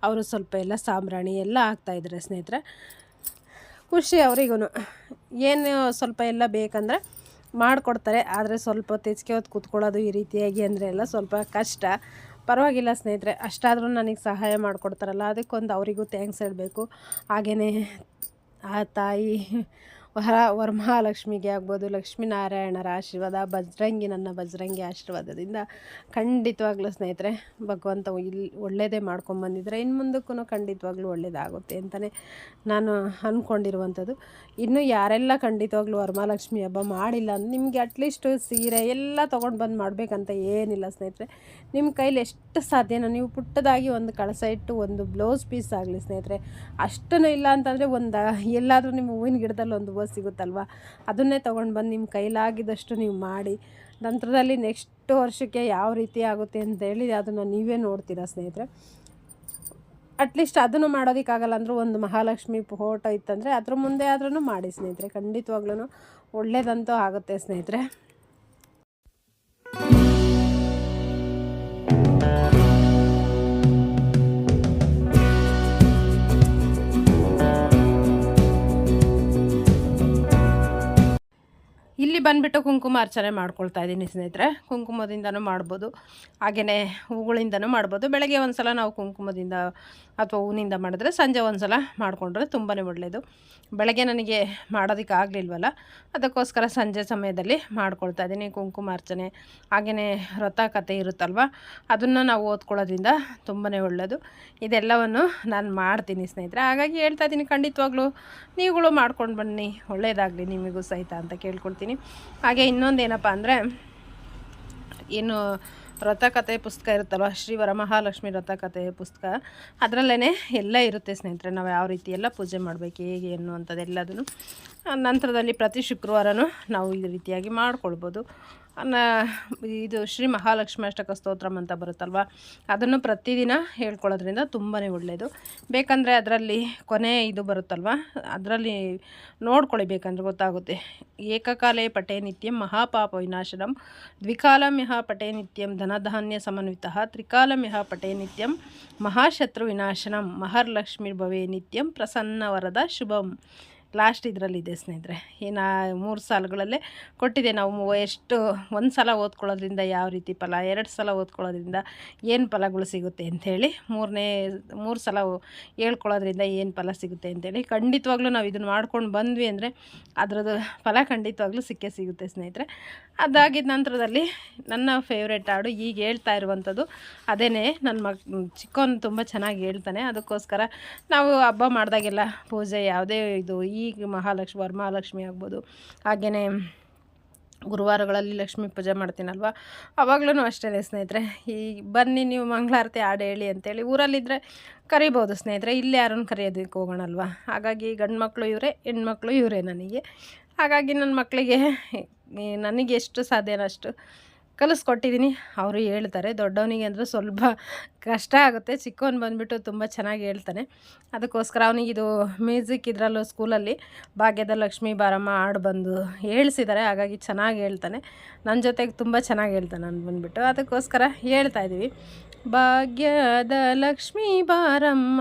ಅವರು ಸ್ವಲ್ಪ ಎಲ್ಲ ಸಾಂಬ್ರಾಣಿ ಎಲ್ಲ ಹಾಕ್ತಾಯಿದ್ರೆ ಸ್ನೇಹಿತರೆ. ಖುಷಿ ಅವರಿಗೂ ಏನು ಸ್ವಲ್ಪ ಎಲ್ಲ ಬೇಕಂದರೆ ಮಾಡಿಕೊಡ್ತಾರೆ. ಆದರೆ ಸ್ವಲ್ಪ ತೆಚ್ಕೆ ಹೊತ್ತು ಕೂತ್ಕೊಳ್ಳೋದು ಈ ರೀತಿಯಾಗಿ ಅಂದರೆ ಎಲ್ಲ ಸ್ವಲ್ಪ ಕಷ್ಟ. ಪರವಾಗಿಲ್ಲ ಸ್ನೇಹಿತರೆ ಅಷ್ಟಾದರೂ ನನಗೆ ಸಹಾಯ ಮಾಡಿಕೊಡ್ತಾರಲ್ಲ ಅದಕ್ಕೊಂದು ಅವರಿಗೂ ಥ್ಯಾಂಕ್ಸ್ ಹೇಳಬೇಕು. ಹಾಗೆಯೇ ಆ ತಾಯಿ ವರ ವರಮಹಾಲಕ್ಷ್ಮಿಗೆ ಆಗ್ಬೋದು, ಲಕ್ಷ್ಮೀನಾರಾಯಣರ ಆಶೀರ್ವಾದ ಬಜರಂಗಿ ನನ್ನ ಬಜರಂಗಿ ಆಶೀರ್ವಾದದಿಂದ ಖಂಡಿತವಾಗ್ಲೂ ಸ್ನೇಹಿತರೆ ಭಗವಂತ ಇಲ್ಲಿ ಒಳ್ಳೆಯದೇ ಮಾಡ್ಕೊಂಬಂದಿದ್ರೆ ಇನ್ನು ಮುಂದಕ್ಕೂ ಖಂಡಿತವಾಗ್ಲೂ ಒಳ್ಳೆಯದಾಗುತ್ತೆ ಅಂತಲೇ ನಾನು ಅಂದ್ಕೊಂಡಿರುವಂಥದ್ದು ಇನ್ನು ಯಾರೆಲ್ಲ ಖಂಡಿತವಾಗ್ಲೂ ವರಮಹಾಲಕ್ಷ್ಮಿ ಹಬ್ಬ ಮಾಡಿಲ್ಲ ಅಂದ್ರೆ ನಿಮಗೆ ಅಟ್ಲೀಸ್ಟು ಸೀರೆ ಎಲ್ಲ ತೊಗೊಂಡು ಬಂದು ಮಾಡಬೇಕಂತ ಏನಿಲ್ಲ ಸ್ನೇಹಿತರೆ. ನಿಮ್ಮ ಕೈಲಿ ಎಷ್ಟು ಸಾಧ್ಯನೋ ನೀವು ಪುಟ್ಟದಾಗಿ ಒಂದು ಕಳಸ ಇಟ್ಟು ಒಂದು ಬ್ಲೌಸ್ ಪೀಸ್ ಆಗಲಿ ಸ್ನೇಹಿತರೆ ಅಷ್ಟೂ ಇಲ್ಲ ಅಂತಂದರೆ ಒಂದು, ಎಲ್ಲಾದರೂ ನಿಮ್ಮ ಹೂವಿನ ಗಿಡದಲ್ಲಿ ಒಂದು ಸಿಗುತ್ತಲ್ವ? ಅದನ್ನೇ ತೊಗೊಂಡು ಬಂದು ನಿಮ್ಮ ಕೈಲಾಗಿದ್ದಷ್ಟು ನೀವು ಮಾಡಿ. ನಂತರದಲ್ಲಿ ನೆಕ್ಸ್ಟ್ ವರ್ಷಕ್ಕೆ ಯಾವ ರೀತಿ ಆಗುತ್ತೆ ಅಂತೇಳಿ ಅದನ್ನು ನೀವೇ ನೋಡ್ತೀರಾ ಸ್ನೇಹಿತರೆ. ಅಟ್ಲೀಸ್ಟ್ ಅದನ್ನು ಮಾಡೋದಕ್ಕಾಗಲ್ಲ ಅಂದರೂ ಒಂದು ಮಹಾಲಕ್ಷ್ಮಿ ಫೋಟೋ ಇತ್ತಂದರೆ ಅದ್ರ ಮುಂದೆ ಆದ್ರೂ ಮಾಡಿ ಸ್ನೇಹಿತರೆ. ಖಂಡಿತವಾಗ್ಲೂ ಒಳ್ಳೇದಂತೂ ಆಗುತ್ತೆ ಸ್ನೇಹಿತರೆ. ಬಂದುಬಿಟ್ಟು ಕುಂಕುಮ ಅರ್ಚನೆ ಮಾಡ್ಕೊಳ್ತಾ ಇದ್ದೀನಿ ಸ್ನೇಹಿತರೆ. ಕುಂಕುಮದಿಂದನೂ ಮಾಡ್ಬೋದು. ಹಾಗೆಯೇ ಹೂಗಳಿಂದನೂ ಮಾಡ್ಬೋದು. ಬೆಳಗ್ಗೆ ಒಂದು ಸಲ ನಾವು ಕುಂಕುಮದಿಂದ ಅಥವಾ ಹೂವಿನಿಂದ ಮಾಡಿದ್ರೆ ಸಂಜೆ ಒಂದು ಸಲ ಮಾಡಿಕೊಂಡ್ರೆ ತುಂಬಾ ಒಳ್ಳೆಯದು ಬೆಳಗ್ಗೆ ನನಗೆ ಮಾಡೋದಕ್ಕೆ ಆಗಲಿಲ್ವಲ್ಲ, ಅದಕ್ಕೋಸ್ಕರ ಸಂಜೆ ಸಮಯದಲ್ಲಿ ಮಾಡ್ಕೊಳ್ತಾ ಇದ್ದೀನಿ. ಕುಂಕುಮಾರ್ಚನೆ ಹಾಗೆಯೇ ವ್ರತ ಕಥೆ ಇರುತ್ತಲ್ವ, ಅದನ್ನು ನಾವು ಓದ್ಕೊಳ್ಳೋದ್ರಿಂದ ತುಂಬಾ ಒಳ್ಳೆಯದು ಇದೆಲ್ಲವನ್ನು ನಾನು ಮಾಡ್ತೀನಿ ಸ್ನೇಹಿತರೆ. ಹಾಗಾಗಿ ಹೇಳ್ತಾ ಇದ್ದೀನಿ, ಖಂಡಿತವಾಗ್ಲೂ ನೀವುಗಳು ಮಾಡ್ಕೊಂಡು ಬನ್ನಿ ಒಳ್ಳೆಯದಾಗಲಿ ನಿಮಗೂ ಸಹಿತ ಅಂತ ಕೇಳ್ಕೊಳ್ತೀನಿ. ಹಾಗೆ ಇನ್ನೊಂದು ಏನಪ್ಪ ಅಂದರೆ, ಏನು ವ್ರತಕಥೆ ಪುಸ್ತಕ ಇರುತ್ತಲ್ವ? ಶ್ರೀ ವರಮಹಾಲಕ್ಷ್ಮಿ ವ್ರತಕಥೆ ಪುಸ್ತಕ. ಅದರಲ್ಲೇ ಎಲ್ಲ ಇರುತ್ತೆ ಸ್ನೇಹಿತರೆ, ನಾವು ಯಾವ ರೀತಿ ಎಲ್ಲ ಪೂಜೆ ಮಾಡಬೇಕು, ಹೇಗೆ ಅನ್ನುವಂಥದ್ದೆಲ್ಲದನ್ನು ನಂತರದಲ್ಲಿ ಪ್ರತಿ ಶುಕ್ರವಾರನೂ ನಾವು ಈ ರೀತಿಯಾಗಿ ಮಾಡ್ಕೊಳ್ಬೋದು. ಇದು ಶ್ರೀ ಮಹಾಲಕ್ಷ್ಮಿ ಅಷ್ಟಕ ಸ್ತೋತ್ರಂ ಅಂತ ಬರುತ್ತಲ್ವ? ಅದನ್ನು ಪ್ರತಿದಿನ ಹೇಳ್ಕೊಳ್ಳೋದ್ರಿಂದ ತುಂಬಾ ಒಳ್ಳೆಯದು ಬೇಕಂದರೆ ಅದರಲ್ಲಿ ಕೊನೆ ಇದು ಬರುತ್ತಲ್ವ? ಅದರಲ್ಲಿ ನೋಡ್ಕೊಳ್ಳಿ ಬೇಕಂದ್ರೆ ಗೊತ್ತಾಗುತ್ತೆ. ಏಕಕಾಲೇ ಪಟೇ ನಿತ್ಯಂ ಮಹಾಪಾಪ ವಿನಾಶನಂ ದ್ವಿಕಾಲಂ ಯಹ ಪಟೇ ನಿತ್ಯಂ ಧನಧಾನ್ಯ ಸಮನ್ವಿತ ತ್ರಿಕಾಲಂ ಯಹ ಪಟೇ ನಿತ್ಯಂ ಮಹಾಶತ್ರು ವಿನಾಶನಂ ಭವೇ ನಿತ್ಯಂ ಪ್ರಸನ್ನ ವರದ ಶುಭಂ. ಲಾಸ್ಟ್ ಇದರಲ್ಲಿದೆ ಸ್ನೇಹಿತರೆ. ಇನ್ನು ಮೂರು ಸಾಲುಗಳಲ್ಲೇ ಕೊಟ್ಟಿದೆ ನಾವು ಎಷ್ಟು, ಒಂದು ಸಲ ಓದ್ಕೊಳ್ಳೋದ್ರಿಂದ ಯಾವ ರೀತಿ ಫಲ, ಎರಡು ಸಲ ಓದ್ಕೊಳ್ಳೋದ್ರಿಂದ ಏನು ಫಲಗಳು ಸಿಗುತ್ತೆ ಅಂಥೇಳಿ ಮೂರನೇ, ಮೂರು ಸಲ ಹೇಳ್ಕೊಳ್ಳೋದ್ರಿಂದ ಏನು ಫಲ ಸಿಗುತ್ತೆ ಅಂಥೇಳಿ ಖಂಡಿತವಾಗ್ಲೂ ನಾವು ಇದನ್ನು ಮಾಡ್ಕೊಂಡು ಬಂದ್ವಿ ಅಂದರೆ ಅದರದ್ದು ಫಲ ಖಂಡಿತವಾಗ್ಲೂ ಸಿಕ್ಕೇ ಸಿಗುತ್ತೆ ಸ್ನೇಹಿತರೆ. ಅದಾಗಿದ್ದ ನಂತರದಲ್ಲಿ ನನ್ನ ಫೇವ್ರೆಟ್ ಹಾಡು ಈಗ ಹೇಳ್ತಾ ಇರುವಂಥದ್ದು. ಅದೇ ನನ್ನ ಮಗ ಚಿಕ್ಕವನು ತುಂಬ ಚೆನ್ನಾಗಿ ಹೇಳ್ತಾನೆ. ಅದಕ್ಕೋಸ್ಕರ ನಾವು ಹಬ್ಬ ಮಾಡಿದಾಗೆಲ್ಲ ಪೂಜೆ, ಯಾವುದೇ ಇದು ಈಗ ಮಹಾಲಕ್ಷ್ಮಿ ವರಮಹಾಲಕ್ಷ್ಮಿ ಆಗ್ಬೋದು. ಹಾಗೆಯೇ ಗುರುವಾರಗಳಲ್ಲಿ ಲಕ್ಷ್ಮೀ ಪೂಜೆ ಮಾಡ್ತೀನಲ್ವ? ಅವಾಗ್ಲೂ ಅಷ್ಟೇ ಸ್ನೇಹಿತರೆ. ಈ ಬನ್ನಿ ನೀವು ಮಂಗಳಾರತಿ ಹಾಡು ಹೇಳಿ ಅಂತೇಳಿ ಊರಲ್ಲಿದ್ದರೆ ಕರಿಬೋದು ಸ್ನೇಹಿತರೆ. ಇಲ್ಲಿ ಯಾರನ್ನು ಕರೆಯೋದಕ್ಕೆ ಹೋಗೋಣಲ್ವ? ಹಾಗಾಗಿ ಗಂಡು ಮಕ್ಕಳು ಇವರೇ, ಹೆಣ್ಮಕ್ಳು ಇವರೇ ನನಗೆ. ಹಾಗಾಗಿ ನನ್ನ ಮಕ್ಕಳಿಗೆ ನನಗೆ ಎಷ್ಟು ಸಾಧ್ಯನೋ ಅಷ್ಟು ಕಲಿಸ್ಕೊಟ್ಟಿದ್ದೀನಿ ಅವರು ಹೇಳ್ತಾರೆ, ದೊಡ್ಡವನಿಗೆ ಅಂದರೆ ಸ್ವಲ್ಪ ಕಷ್ಟ ಆಗುತ್ತೆ. ಚಿಕ್ಕವನು ಬಂದುಬಿಟ್ಟು ತುಂಬ ಚೆನ್ನಾಗಿ ಹೇಳ್ತಾನೆ. ಅದಕ್ಕೋಸ್ಕರ ಅವನಿಗಿದು ಮ್ಯೂಸಿಕ್ ಇದರಲ್ಲೂ ಸ್ಕೂಲಲ್ಲಿ ಭಾಗ್ಯದ ಲಕ್ಷ್ಮೀ ಬಾರಮ್ಮ ಹಾಡು ಬಂದು ಹೇಳಿಸಿದ್ದಾರೆ. ಹಾಗಾಗಿ ಚೆನ್ನಾಗಿ ಹೇಳ್ತಾನೆ. ನನ್ನ ಜೊತೆಗೆ ತುಂಬ ಚೆನ್ನಾಗಿ ಹೇಳ್ತಾನೆ ನಾನು ಬಂದುಬಿಟ್ಟು. ಅದಕ್ಕೋಸ್ಕರ ಹೇಳ್ತಾ ಇದ್ದೀವಿ ಭಾಗ್ಯದ ಲಕ್ಷ್ಮೀ ಬಾರಮ್ಮ,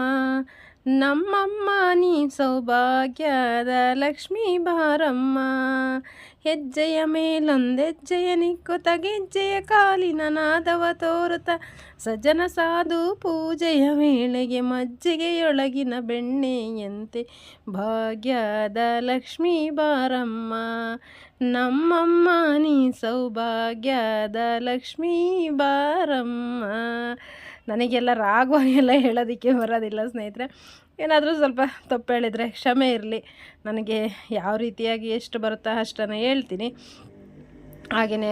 ನಮ್ಮಮ್ಮ ನೀ ಸೌಭಾಗ್ಯದ ಲಕ್ಷ್ಮೀ ಬಾರಮ್ಮ ಹೆಜ್ಜೆಯ ಮೇಲೊಂದೆಜ್ಜೆಯ ನಿಕ್ಕುತ, ಗೆಜ್ಜೆಯ ಕಾಲಿನ ನಾದವ ತೋರುತ. ಸಜ್ಜನ ಸಾಧು ಪೂಜೆಯ ವೇಳೆಗೆ ಮಜ್ಜಿಗೆಯೊಳಗಿನ ಬೆಣ್ಣೆಯಂತೆ, ಭಾಗ್ಯದ ಲಕ್ಷ್ಮೀ ಬಾರಮ್ಮ, ನಮ್ಮಮ್ಮ ನೀ ಸೌಭಾಗ್ಯದ ಲಕ್ಷ್ಮೀ ಬಾರಮ್ಮ. ನನಗೆಲ್ಲ ರಾಗವಾಗಿ ಎಲ್ಲ ಹೇಳೋದಕ್ಕೆ ಬರೋದಿಲ್ಲ ಸ್ನೇಹಿತರೆ. ಏನಾದರೂ ಸ್ವಲ್ಪ ತಪ್ಪು ಹೇಳಿದರೆ ಕ್ಷಮೆ ಇರಲಿ. ನನಗೆ ಯಾವ ರೀತಿಯಾಗಿ ಎಷ್ಟು ಬರುತ್ತೋ ಅಷ್ಟನ್ನು ಹೇಳ್ತೀನಿ. ಹಾಗೆಯೇ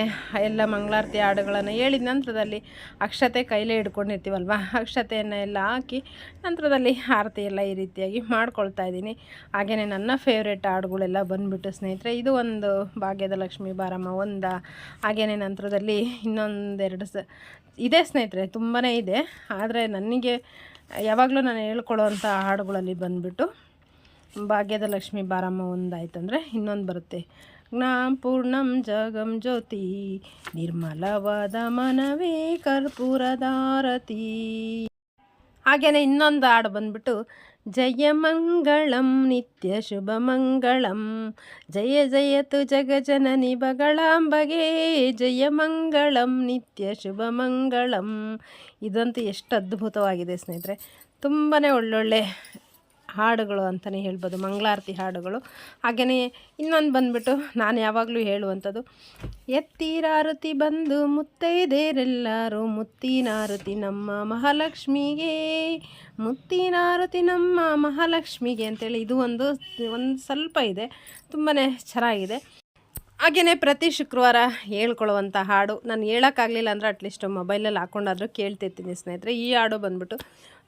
ಎಲ್ಲ ಮಂಗಳಾರತಿ ಹಾಡುಗಳನ್ನು ಹೇಳಿದ ನಂತರದಲ್ಲಿ ಅಕ್ಷತೆ ಕೈಲೇ ಹಿಡ್ಕೊಂಡಿರ್ತೀವಲ್ವ? ಅಕ್ಷತೆಯನ್ನು ಎಲ್ಲ ಹಾಕಿ ನಂತರದಲ್ಲಿ ಆರತಿ ಎಲ್ಲ ಈ ರೀತಿಯಾಗಿ ಮಾಡ್ಕೊಳ್ತಾ ಇದ್ದೀನಿ. ಹಾಗೆಯೇ ನನ್ನ ಫೇವ್ರೆಟ್ ಹಾಡುಗಳೆಲ್ಲ ಬಂದುಬಿಟ್ಟು ಸ್ನೇಹಿತರೆ, ಇದು ಒಂದು ಭಾಗ್ಯದ ಲಕ್ಷ್ಮಿ ಬಾರಮ್ಮ ಒಂದ. ಹಾಗೆಯೇ ನಂತರದಲ್ಲಿ ಇನ್ನೊಂದೆರಡು ಸ ಇದೆ ಸ್ನೇಹಿತರೆ ತುಂಬಾ ಇದೆ. ಆದರೆ ನನಗೆ ಯಾವಾಗಲೂ ನಾನು ಹೇಳ್ಕೊಳ್ಳೋವಂಥ ಹಾಡುಗಳಲ್ಲಿ ಬಂದುಬಿಟ್ಟು ಭಾಗ್ಯದ ಲಕ್ಷ್ಮಿ ಬಾರಮ್ಮ ಒಂದಾಯ್ತಂದರೆ ಇನ್ನೊಂದು ಬರುತ್ತೆ. ಪೂರ್ಣಂ ಜಗಂ ಜ್ಯೋತಿ, ನಿರ್ಮಲವಾದ ಮನವೇ ಕರ್ಪೂರದಾರತಿ ಹಾಗೆಯೇ ಇನ್ನೊಂದು ಹಾಡು ಬಂದ್ಬಿಟ್ಟು ಜಯ ಮಂಗಳಂ ನಿತ್ಯ ಶುಭ ಮಂಗಳಂ ಜಯ ಜಯತು ಜಗಜನನಿ ಬಗಳಾಂಬಗೆ. ಜಯ ಮಂಗಳಂ ನಿತ್ಯ ಶುಭ ಮಂಗಳಂ ಇದಂತೂ ಎಷ್ಟು ಅದ್ಭುತವಾಗಿದೆ ಸ್ನೇಹಿತರೆ. ತುಂಬಾ ಒಳ್ಳೊಳ್ಳೆ ಹಾಡುಗಳು ಅಂತಲೇ ಹೇಳ್ಬೋದು, ಮಂಗಳಾರತಿ ಹಾಡುಗಳು. ಹಾಗೆಯೇ ಇನ್ನೊಂದು ಬಂದುಬಿಟ್ಟು ನಾನು ಯಾವಾಗಲೂ ಹೇಳುವಂಥದ್ದು ಎತ್ತೀರಾರುತಿ ಬಂದು ಮುತ್ತೈದೇರೆಲ್ಲರೂ ಮುತ್ತಿನಾರತಿ ನಮ್ಮ ಮಹಾಲಕ್ಷ್ಮಿಗೆ ಮುತ್ತಿನಾರತಿ ನಮ್ಮ ಮಹಾಲಕ್ಷ್ಮಿಗೆ ಅಂತೇಳಿ ಇದು ಒಂದು ಒಂದು ಸ್ವಲ್ಪ ಇದೆ ತುಂಬಾ ಚೆನ್ನಾಗಿದೆ. ಹಾಗೆಯೇ ಪ್ರತಿ ಶುಕ್ರವಾರ ಹೇಳ್ಕೊಳ್ಳುವಂಥ ಹಾಡು, ನಾನು ಹೇಳೋಕ್ಕಾಗಲಿಲ್ಲ ಅಂದರೆ ಅಟ್ಲೀಸ್ಟ್ ಮೊಬೈಲಲ್ಲಿ ಹಾಕ್ಕೊಂಡಾದರೂ ಕೇಳ್ತಿರ್ತೀನಿ ಸ್ನೇಹಿತರೆ. ಈ ಹಾಡು ಬಂದ್ಬಿಟ್ಟು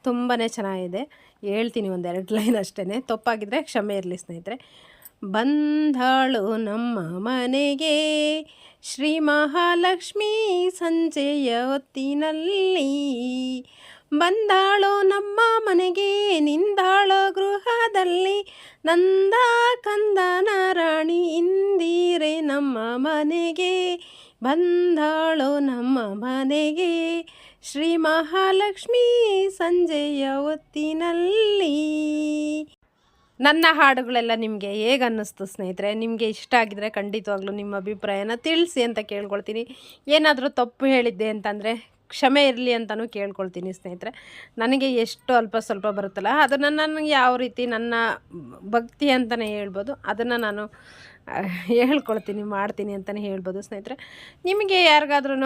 ತುಂಬಾ ಚೆನ್ನಾಗಿದೆ. ಹೇಳ್ತೀನಿ ಒಂದೆರಡು ಲೈನ್ ಅಷ್ಟೇ ತಪ್ಪಾಗಿದ್ದರೆ ಕ್ಷಮೆ ಇರಲಿ ಸ್ನೇಹಿತರೆ. ಬಂದಾಳು ನಮ್ಮ ಮನೆಗೆ. ಶ್ರೀ ಮಹಾಲಕ್ಷ್ಮಿ ಸಂಜೆಯ ಹೊತ್ತಿನಲ್ಲಿ. ಬಂದಾಳು ನಮ್ಮ ಮನೆಗೆ. ನಿಂದಾಳು ಗೃಹದಲ್ಲಿ. ನಂದ ಕಂದ ನಾರಾಣಿ ಇಂದಿರೆ ನಮ್ಮ ಮನೆಗೆ. ಬಂದಾಳು ನಮ್ಮ ಮನೆಗೆ. ಶ್ರೀ ಮಹಾಲಕ್ಷ್ಮೀ ಸಂಜೆಯ ಹೊತ್ತಿನಲ್ಲಿ. ನನ್ನ ಹಾಡುಗಳೆಲ್ಲ ನಿಮಗೆ ಹೇಗೆ ಅನ್ನಿಸ್ತು ಸ್ನೇಹಿತರೆ? ನಿಮಗೆ ಇಷ್ಟ ಆಗಿದ್ರೆ ಖಂಡಿತವಾಗ್ಲೂ ನಿಮ್ಮ ಅಭಿಪ್ರಾಯನ ತಿಳಿಸಿ ಅಂತ ಕೇಳ್ಕೊಳ್ತೀನಿ. ಏನಾದರೂ ತಪ್ಪು ಹೇಳಿದ್ದೆ ಅಂತಂದರೆ ಕ್ಷಮೆ ಇರಲಿ ಅಂತಲೂ ಕೇಳ್ಕೊಳ್ತೀನಿ ಸ್ನೇಹಿತರೆ. ನನಗೆ ಎಷ್ಟು ಅಲ್ಪ ಸ್ವಲ್ಪ ಬರುತ್ತಲ್ಲ, ಅದನ್ನು ನನಗೆ ಯಾವ ರೀತಿ ನನ್ನ ಭಕ್ತಿ ಅಂತಲೇ ಹೇಳ್ಬೋದು, ಅದನ್ನು ನಾನು ಹೇಳ್ಕೊಳ್ತೀನಿ, ಮಾಡ್ತೀನಿ ಅಂತಲೇ ಹೇಳ್ಬೋದು ಸ್ನೇಹಿತರೆ. ನಿಮಗೆ ಯಾರಿಗಾದ್ರೂ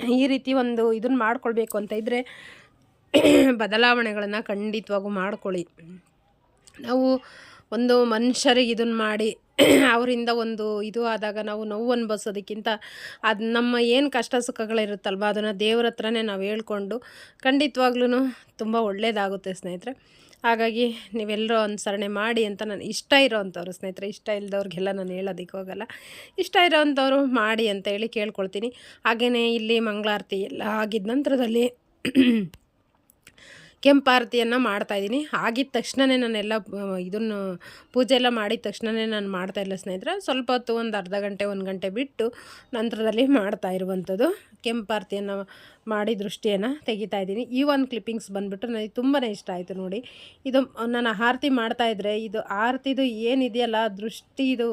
ಈ ರೀತಿ ಒಂದು ಇದನ್ನ ಮಾಡ್ಕೊಳ್ಬೇಕು ಅಂತ ಇದ್ದರೆ [clears throat] ಬದಲಾವಣೆಗಳನ್ನು ಖಂಡಿತವಾಗೂ ಮಾಡ್ಕೊಳ್ಳಿ. ನಾವು ಒಂದು ಮನುಷ್ಯರಿಗೆ ಇದನ್ನು ಮಾಡಿ [clears throat] ಅವರಿಂದ ಒಂದು ಇದು ಆದಾಗ ನಾವು ನೋವು ಅನ್ಭವಿಸೋದಕ್ಕಿಂತ ಅದು ನಮ್ಮ ಏನು ಕಷ್ಟ ಸುಖಗಳಿರುತ್ತಲ್ವ ಅದನ್ನು ದೇವ್ರ ಹತ್ರನೇ ನಾವು ಹೇಳ್ಕೊಂಡು ಖಂಡಿತವಾಗ್ಲೂ ತುಂಬ ಒಳ್ಳೆಯದಾಗುತ್ತೆ ಸ್ನೇಹಿತರೆ. ಹಾಗಾಗಿ ನೀವೆಲ್ಲರೂ ಅನುಸರಣೆ ಮಾಡಿ ಅಂತ ನಾನು ಇಷ್ಟ ಇರೋವಂಥವ್ರು ಸ್ನೇಹಿತರೆ, ಇಷ್ಟ ಇಲ್ಲದವ್ರಿಗೆಲ್ಲ ನಾನು ಹೇಳೋದಕ್ಕೆ ಹೋಗಲ್ಲ. ಇಷ್ಟ ಇರೋವಂಥವ್ರು ಮಾಡಿ ಅಂತ ಹೇಳಿ ಕೇಳ್ಕೊಳ್ತೀನಿ. ಹಾಗೆಯೇ ಇಲ್ಲಿ ಮಂಗಳಾರತಿ ಎಲ್ಲ ಆಗಿದ ನಂತರದಲ್ಲಿ ಕೆಂಪಾರತಿಯನ್ನು ಮಾಡ್ತಾಯಿದ್ದೀನಿ ಆಗಿದ ತಕ್ಷಣವೇ ನಾನೆಲ್ಲ ಇದನ್ನು ಪೂಜೆ ಎಲ್ಲ ಮಾಡಿದ ತಕ್ಷಣವೇ ನಾನು ಮಾಡ್ತಾಯಿಲ್ಲ ಸ್ನೇಹಿತರೆ. ಸ್ವಲ್ಪ ಹೊತ್ತು ಒಂದು ಅರ್ಧ ಗಂಟೆ, ಒಂದು ಗಂಟೆ ಬಿಟ್ಟು ನಂತರದಲ್ಲಿ ಮಾಡ್ತಾ ಇರುವಂಥದ್ದು ಕೆಂಪಾರತಿಯನ್ನು ಮಾಡಿ ದೃಷ್ಟಿಯನ್ನು ತೆಗಿತಾ ಇದ್ದೀನಿ. ಈ ಒಂದು ಕ್ಲಿಪ್ಪಿಂಗ್ಸ್ ಬಂದುಬಿಟ್ಟು ನನಗೆ ತುಂಬಾ ಇಷ್ಟ ಆಯಿತು ನೋಡಿ. ಇದು, ನಾನು ಆರತಿ ಮಾಡ್ತಾಯಿದ್ರೆ ಇದು ಆರತಿದು ಏನಿದೆಯಲ್ಲ ದೃಷ್ಟಿ ಇದು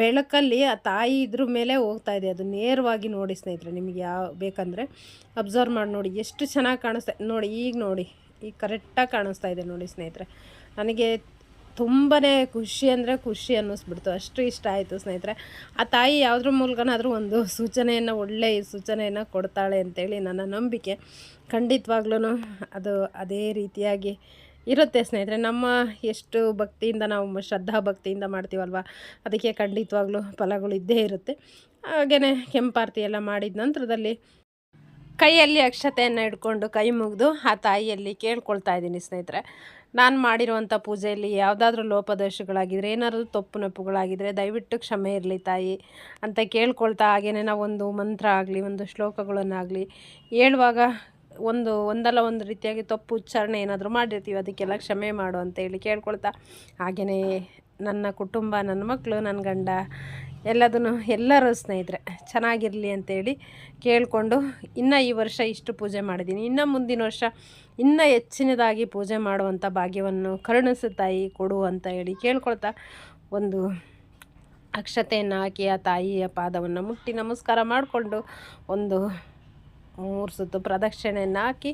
ಬೆಳಕಲ್ಲಿ ಆ ತಾಯಿ ಇದ್ರ ಮೇಲೆ ಹೋಗ್ತಾ ಇದೆ. ಅದು ನೇರವಾಗಿ ನೋಡಿ ಸ್ನೇಹಿತರೆ, ನಿಮಗೆ ಯಾವ ಬೇಕಂದರೆ. ಅಬ್ಸರ್ವ್ ಮಾಡಿ ನೋಡಿ, ಎಷ್ಟು ಚೆನ್ನಾಗಿ ಕಾಣಿಸ್ತಾ, ನೋಡಿ, ಈಗ ನೋಡಿ. ಈಗ ಕರೆಕ್ಟಾಗಿ ಕಾಣಿಸ್ತಾ ಇದೆ ನೋಡಿ ಸ್ನೇಹಿತರೆ. ನನಗೆ ತುಂಬಾ ಖುಷಿ ಅಂದರೆ ಖುಷಿ ಅನ್ನಿಸ್ಬಿಡ್ತು. ಅಷ್ಟು ಇಷ್ಟ ಆಯಿತು ಸ್ನೇಹಿತರೆ. ಆ ತಾಯಿ ಯಾವುದ್ರ ಮೂಲಕನಾದರೂ ಒಂದು ಸೂಚನೆಯನ್ನು ಒಳ್ಳೆಯ ಸೂಚನೆಯನ್ನು ಕೊಡ್ತಾಳೆ ಅಂತೇಳಿ ನನ್ನ ನಂಬಿಕೆ. ಖಂಡಿತವಾಗ್ಲೂ ಅದು ಅದೇ ರೀತಿಯಾಗಿ ಇರುತ್ತೆ ಸ್ನೇಹಿತರೆ. ನಮ್ಮ ಎಷ್ಟು ಭಕ್ತಿಯಿಂದ ನಾವು ಶ್ರದ್ಧಾ ಭಕ್ತಿಯಿಂದ ಮಾಡ್ತೀವಲ್ವ, ಅದಕ್ಕೆ ಖಂಡಿತವಾಗ್ಲೂ ಫಲಗಳು ಇದ್ದೇ ಇರುತ್ತೆ. ಹಾಗೆಯೇ ಕೆಂಪಾರತಿ ಎಲ್ಲ ಮಾಡಿದ ನಂತರದಲ್ಲಿ ಕೈಯಲ್ಲಿ ಅಕ್ಷತೆಯನ್ನು ಹಿಡ್ಕೊಂಡು ಕೈ ಮುಗಿದು ಆ ತಾಯಿಯಲ್ಲಿ ಕೇಳ್ಕೊಳ್ತಾ ಇದ್ದೀನಿ ಸ್ನೇಹಿತರೆ. ನಾನು ಮಾಡಿರುವಂಥ ಪೂಜೆಯಲ್ಲಿ ಯಾವುದಾದ್ರೂ ಲೋಪದೋಷಗಳಾಗಿದ್ದರೆ ಏನಾದರೂ ತಪ್ಪು ನಪ್ಪುಗಳಾಗಿದ್ದರೆ ದಯವಿಟ್ಟು ಕ್ಷಮೆ ಇರಲಿ ತಾಯಿ ಅಂತ ಕೇಳ್ಕೊಳ್ತಾ ಹಾಗೆಯೇ ಒಂದು ಮಂತ್ರ ಆಗಲಿ, ಒಂದು ಶ್ಲೋಕಗಳನ್ನಾಗಲಿ ಹೇಳುವಾಗ ಒಂದು, ಒಂದಲ್ಲ ಒಂದು ರೀತಿಯಾಗಿ ತಪ್ಪು ಉಚ್ಚಾರಣೆ ಏನಾದರೂ ಮಾಡಿರ್ತೀವಿ, ಅದಕ್ಕೆಲ್ಲ ಕ್ಷಮೆ ಮಾಡು ಅಂತ ಹೇಳಿ ಕೇಳ್ಕೊಳ್ತಾ. ಹಾಗೆಯೇ ನನ್ನ ಕುಟುಂಬ, ನನ್ನ ಮಕ್ಕಳು ನನ್ನ ಗಂಡ, ಎಲ್ಲದನ್ನು, ಎಲ್ಲರೂ ಸ್ನೇಹಿತರೆ, ಚೆನ್ನಾಗಿರಲಿ ಅಂತೇಳಿ ಕೇಳಿಕೊಂಡು ಇನ್ನು ಈ ವರ್ಷ ಇಷ್ಟು ಪೂಜೆ ಮಾಡಿದ್ದೀನಿ. ಇನ್ನು ಮುಂದಿನ ವರ್ಷ ಇನ್ನೂ ಹೆಚ್ಚಿನದಾಗಿ ಪೂಜೆ ಮಾಡುವಂಥ ಭಾಗ್ಯವನ್ನು ಕರುಣಿಸು ತಾಯಿ ಕೊಡು ಅಂತ ಹೇಳಿ ಕೇಳ್ಕೊಳ್ತಾ ಒಂದು ಅಕ್ಷತೆಯನ್ನು ಹಾಕಿ ಆ ತಾಯಿಯ ಪಾದವನ್ನು ಮುಟ್ಟಿ ನಮಸ್ಕಾರ ಮಾಡಿಕೊಂಡು ಒಂದು ಮೂರು ಸುತ್ತು ಪ್ರದಕ್ಷಿಣೆಯನ್ನು ಹಾಕಿ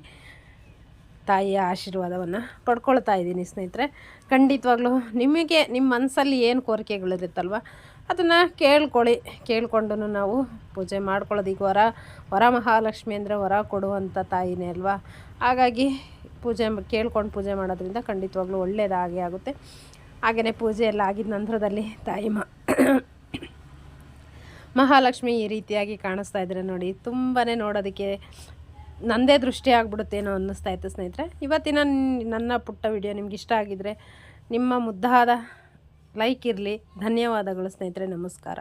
ತಾಯಿಯ ಆಶೀರ್ವಾದವನ್ನು ಪಡ್ಕೊಳ್ತಾ ಇದ್ದೀನಿ ಸ್ನೇಹಿತರೆ. ಖಂಡಿತವಾಗ್ಲೂ ನಿಮಗೆ ನಿಮ್ಮ ಮನಸ್ಸಲ್ಲಿ ಏನು ಕೋರಿಕೆಗಳಿರುತ್ತಲ್ವ, ಅದನ್ನು ಕೇಳ್ಕೊಳ್ಳಿ. ಕೇಳ್ಕೊಂಡು ನಾವು ಪೂಜೆ ಮಾಡ್ಕೊಳ್ಳೋದು. ಈಗ ವರ ವರ ಮಹಾಲಕ್ಷ್ಮಿ ಅಂದರೆ ವರ ಕೊಡುವಂಥ ತಾಯಿನೇ ಅಲ್ವಾ? ಹಾಗಾಗಿ ಪೂಜೆ ಕೇಳ್ಕೊಂಡು ಪೂಜೆ ಮಾಡೋದ್ರಿಂದ ಖಂಡಿತವಾಗ್ಲೂ ಒಳ್ಳೆಯದಾಗೇ ಆಗುತ್ತೆ. ಹಾಗೆಯೇ ಪೂಜೆ ಎಲ್ಲ ಆಗಿದ ನಂತರದಲ್ಲಿ ತಾಯಿ ಮ ಮಹಾಲಕ್ಷ್ಮಿ ಈ ರೀತಿಯಾಗಿ ಕಾಣಿಸ್ತಾ ಇದ್ರೆ ನೋಡಿ ತುಂಬಾ ನೋಡೋದಕ್ಕೆ ನಂದೇ ದೃಷ್ಟಿ ಆಗ್ಬಿಡುತ್ತೇನೋ ಅನ್ನಿಸ್ತಾ ಇತ್ತು ಸ್ನೇಹಿತರೆ. ಇವತ್ತಿನ ನನ್ನ ಪುಟ್ಟ ವಿಡಿಯೋ ನಿಮ್ಗೆ ಇಷ್ಟ ಆಗಿದ್ರೆ ನಿಮ್ಮ ಮುದ್ದಾದ ಲೈಕ್ ಇರಲಿ. ಧನ್ಯವಾದಗಳು ಸ್ನೇಹಿತರೆ, ನಮಸ್ಕಾರ.